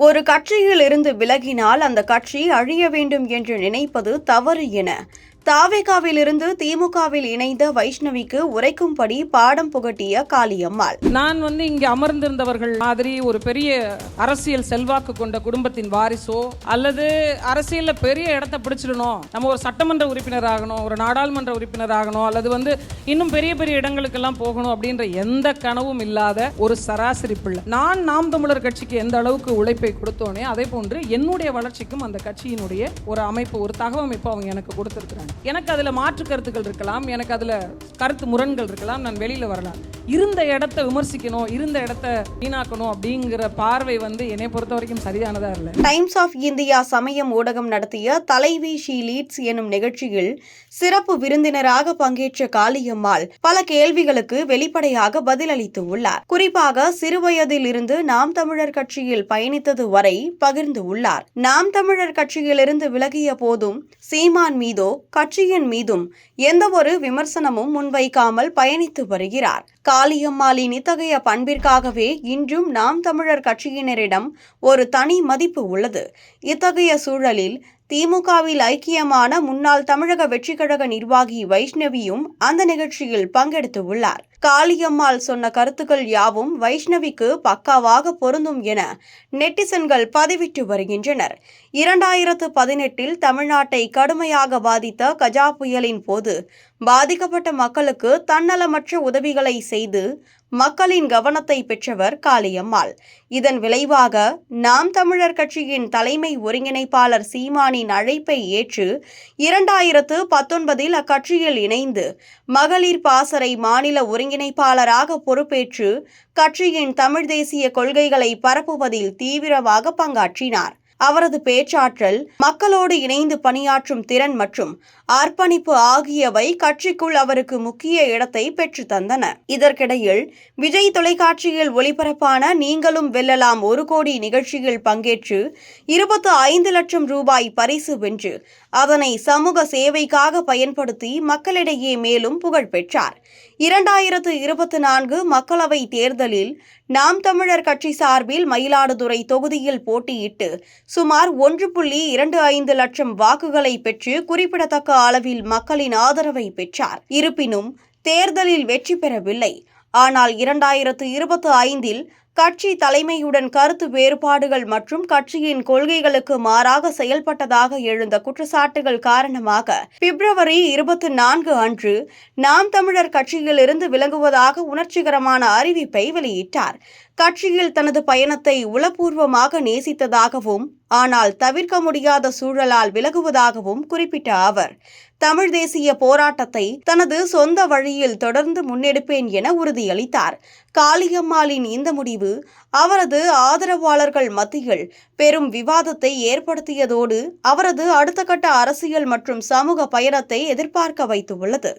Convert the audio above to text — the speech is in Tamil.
ஒரு கட்சியில் இருந்து விலகினால் அந்த கட்சி அழிய வேண்டும் என்று நினைப்பது தவறு என தாவேகாவிலிருந்து திமுகவில் இணைந்த வைஷ்ணவிக்கு உரைக்கும்படி பாடம் புகட்டிய காளியம்மாள். நான் வந்து இங்கே அமர்ந்திருந்தவர்கள் மாதிரி ஒரு பெரிய அரசியல் செல்வாக்கு கொண்ட குடும்பத்தின் வாரிசோ அல்லது அரசியல்ல பெரிய இடத்த பிடிச்சிடணும். நம்ம ஒரு சட்டமன்ற உறுப்பினர் ஆகணும் ஒரு நாடாளுமன்ற உறுப்பினர் ஆகணும் அல்லது வந்து இன்னும் பெரிய பெரிய இடங்களுக்கெல்லாம் போகணும் அப்படின்ற எந்த கனவும் இல்லாத ஒரு சராசரி பிள்ளை. நான் நாம் தமிழர் கட்சிக்கு எந்த அளவுக்கு உழைப்பை கொடுத்தோனே அதே போன்று என்னுடைய வளர்ச்சிக்கும் அந்த கட்சியினுடைய ஒரு அமைப்பு ஒரு தகவமைப்பு அவங்க எனக்கு கொடுத்துருக்குறாங்க. எனக்கு அதில் மாற்று கருத்துக்கள் இருக்கலாம் எனக்கு அதில் கருத்து முரண்கள் இருக்கலாம் நான் வெளியில் வரலாம். இருந்த இடத்த விமர்சிக்கணும் இருந்த இடத்த வீணாக்கணும் அப்படிங்கிற பார்வை வந்து என்னை பொறுத்த வரைக்கும் சரியானதா இல்லை. டைம்ஸ் ஆஃப் இந்தியா சமயம் ஊடகம் நடத்திய தலைவி ஷீ லீட்ஸ் எனும் நிகழ்ச்சியில் சிறப்பு விருந்தினராக பங்கேற்ற காளியம்மாள் பல கேள்விகளுக்கு வெளிப்படையாக பதிலளித்து உள்ளார். குறிப்பாக சிறுவயதில் இருந்து நாம் தமிழர் கட்சியில் பயணித்தது வரை பகிர்ந்து உள்ளார். நாம் தமிழர் கட்சியிலிருந்து விலகிய போதும் சீமான் மீதோ கட்சியின் மீதும் எந்தவொரு விமர்சனமும் முன்வைக்காமல் பயணித்து வருகிறார். காளியம்மாளின் இத்தகைய பண்பிற்காகவே இன்றும் நாம் தமிழர் கட்சியினரிடம் ஒரு தனி மதிப்பு உள்ளது. இத்தகைய சூழலில் திமுகவில் ஐக்கியமான முன்னாள் தமிழக வெற்றிக்கழக நிர்வாகி வைஷ்ணவியும் அந்த நிகழ்ச்சியில் பங்கெடுத்து உள்ளார். காளியம்மாள் சொன்ன கருத்துக்கள் யாவும் வைஷ்ணவிக்கு பக்காவாக பொருந்தும் என நெட்டிசன்கள் பதிவிட்டு வருகின்றனர். இரண்டாயிரத்து பதினெட்டில் தமிழ்நாட்டை கடுமையாக பாதித்த கஜா புயலின் போது பாதிக்கப்பட்ட மக்களுக்கு தன்னலமற்ற உதவிகளை செய்து மக்களின் கவனத்தை பெற்றவர் காளியம்மாள். இதன் விளைவாக நாம் தமிழர் கட்சியின் தலைமை ஒருங்கிணைப்பாளர் சீமானின் அழைப்பை ஏற்று இரண்டாயிரத்து பத்தொன்பதில் அக்கட்சியில் இணைந்து மகளிர் பாசறை மாநில ஒருங்கிணைப்பாளராக பொறுப்பேற்று கட்சியின் தமிழ் தேசிய கொள்கைகளை பரப்புவதில் தீவிரமாக பங்காற்றினார். அவரது பேச்சாற்றல் மக்களோடு இணைந்து பணியாற்றும் திறன் மற்றும் அர்ப்பணிப்பு ஆகியவை கட்சிக்குள் அவருக்கு முக்கிய இடத்தை பெற்று தந்தன. இதற்கிடையில் விஜய் தொலைக்காட்சியில் ஒளிபரப்பான நீங்களும் வெல்லலாம் ஒரு கோடி நிகழ்ச்சியில் பங்கேற்று இருபத்து ஐந்து லட்சம் ரூபாய் பரிசு வென்று அதனை சமூக சேவைக்காக பயன்படுத்தி மக்களிடையே மேலும் புகழ் பெற்றார். இரண்டாயிரத்து இருபத்தி நான்கு மக்களவை தேர்தலில் நாம் தமிழர் கட்சி சார்பில் மயிலாடுதுறை தொகுதியில் போட்டியிட்டு சுமார் ஒன்று புள்ளி இரண்டு ஐந்து லட்சம் வாக்குகளை பெற்று குறிப்பிடத்தக்க அளவில் மக்களின் ஆதரவை பெற்றார். இருப்பினும் தேர்தலில் வெற்றி பெறவில்லை. ஆனால் இரண்டாயிரத்து இருபத்தி ஐந்தில் கட்சி தலைமையுடன் கருத்து வேறுபாடுகள் மற்றும் கட்சியின் கொள்கைகளுக்கு மாறாக செயல்பட்டதாக எழுந்த குற்றச்சாட்டுகள் காரணமாக பிப்ரவரி இருபத்தி நான்கு அன்று நாம் தமிழர் கட்சியிலிருந்து விலகுவதாக உணர்ச்சிகரமான அறிவிப்பை வெளியிட்டார். கட்சியில் தனது பயணத்தை உளப்பூர்வமாக நேசித்ததாகவும் ஆனால் தவிர்க்க முடியாத சூழலால் விலகுவதாகவும் குறிப்பிட்ட அவர் தமிழ் தேசிய போராட்டத்தை தனது சொந்த வழியில் தொடர்ந்து முன்னெடுப்பேன் என உறுதியளித்தார். காளியம்மாளின் இந்த முடிவு முடிவு அவரது ஆதரவாளர்கள் மத்தியில் பெரும் விவாதத்தை ஏற்படுத்தியதோடு அவரது அடுத்த கட்ட அரசியல் மற்றும் சமூக பயணத்தை எதிர்பார்க்க வைத்துள்ளது.